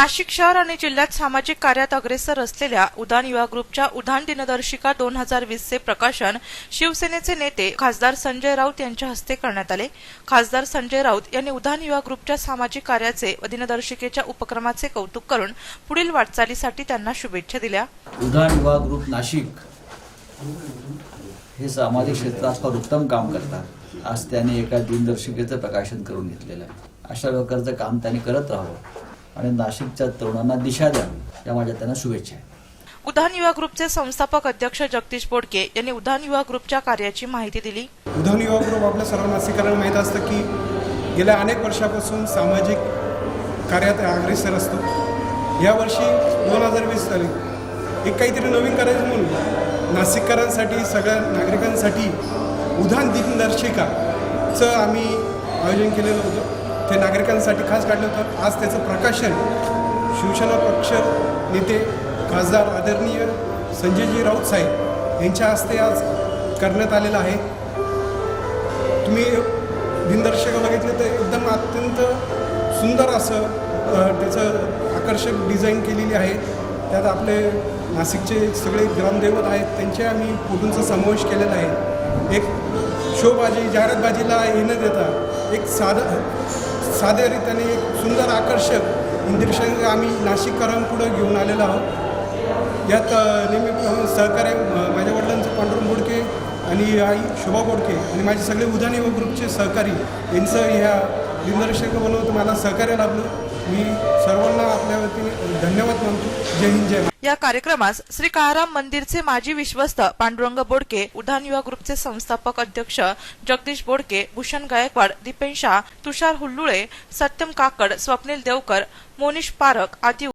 नाशिक शहर आणि जिल्ह्यात सामाजिक कार्यात अग्रेसर असलेल्या उदान युवा ग्रुपच्या उदान दिनदर्शिका दोन हजार वीसचे प्रकाशन शिवसेनेचे नेते खासदार संजय राऊत यांच्या हस्ते करण्यात आले. खासदार संजय राऊत यांनी उदान युवा ग्रुपच्या सामाजिक कार्याचे व दिनदर्शिकेच्या उपक्रमाचे कौतुक करून पुढील वाटचालीसाठी त्यांना शुभेच्छा दिल्या. उदान युवा ग्रुप नाशिक हे सामाजिक क्षेत्रात फार उत्तम काम करतात. आज त्याने एका दिनदर्शिकेचं प्रकाशन करून घेतलेलं आहे. अशा प्रकारचं काम त्यांनी करत राहावं. आणि नाशिकच्या तरुणांना दिशा द्यावी या माझ्या त्यांना शुभेच्छा आहेत. उधाण युवा ग्रुपचे संस्थापक अध्यक्ष जगदीश बोडके यांनी उधाण युवा ग्रुपच्या कार्याची माहिती दिली. उधवणी युवा ग्रुप आपल्या सर्व नाशिकांना माहीत असतं की गेल्या अनेक वर्षापासून सामाजिक कार्यात अग्रेसर असतो. यावर्षी दोन हजार वीस साली एक काहीतरी नवीन करायचं म्हणून नाशिककरांसाठी सगळ्या नागरिकांसाठी उधान दिनदर्शिकाचं आम्ही आयोजन केलेलं होतं. ते नागरिकांसाठी खास काढलं होतं. आज त्याचं प्रकाशन शिवसेना पक्ष नेते खासदार आदरणीय संजयजी राऊत साहेब यांच्या हस्ते आज करण्यात आलेलं आहे. तुम्ही दिनदर्शक बघितले तर एकदम अत्यंत सुंदर असं त्याचं आकर्षक डिझाईन केलेली आहे. त्यात आपले नाशिकचे सगळे ग्रामदैवत आहेत त्यांच्या आम्ही फोटोंचा समावेश केलेला आहे. एक शोबाजी जाहिरातबाजीला येणं देता एक साधा साध्या रीतीने एक सुंदर आकर्षक इंदिरशन आम्ही नाशिककरांपुढं घेऊन आलेलो आहोत. यात नेहमी सहकार्य माझ्या वडिलांचं पांडुरंग बोडके आणि आई शोभा बोडके आणि माझे सगळे उदानी व ग्रुपचे सहकारी यांचं ह्या दिनदर्शक बनवून मला सहकार्य लाभलं. मी वतीने धन्यवाद मानतो. जय हिंद जय या कार्यक्रमास श्री काळाराम मंदिरचे माजी विश्वस्त पांडुरंग बोडके उधान युवा ग्रुपचे संस्थापक अध्यक्ष जगदीश बोडके भूषण गायकवाड दीपेन शाह तुषार हुल्लुळे सत्यम काकड स्वप्नील देवकर मोनिश पारक आदी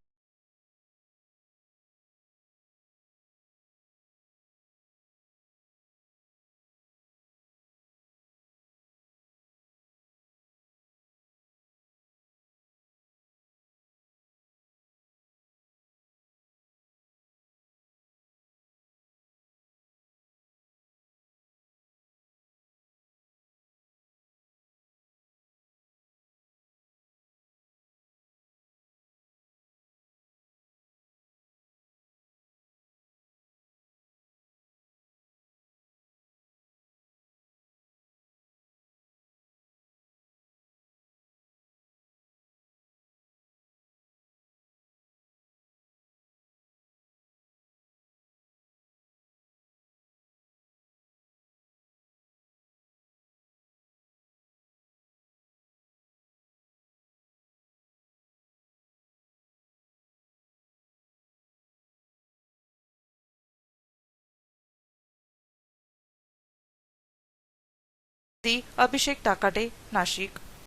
अभिषेक टाकाटे नाशिक.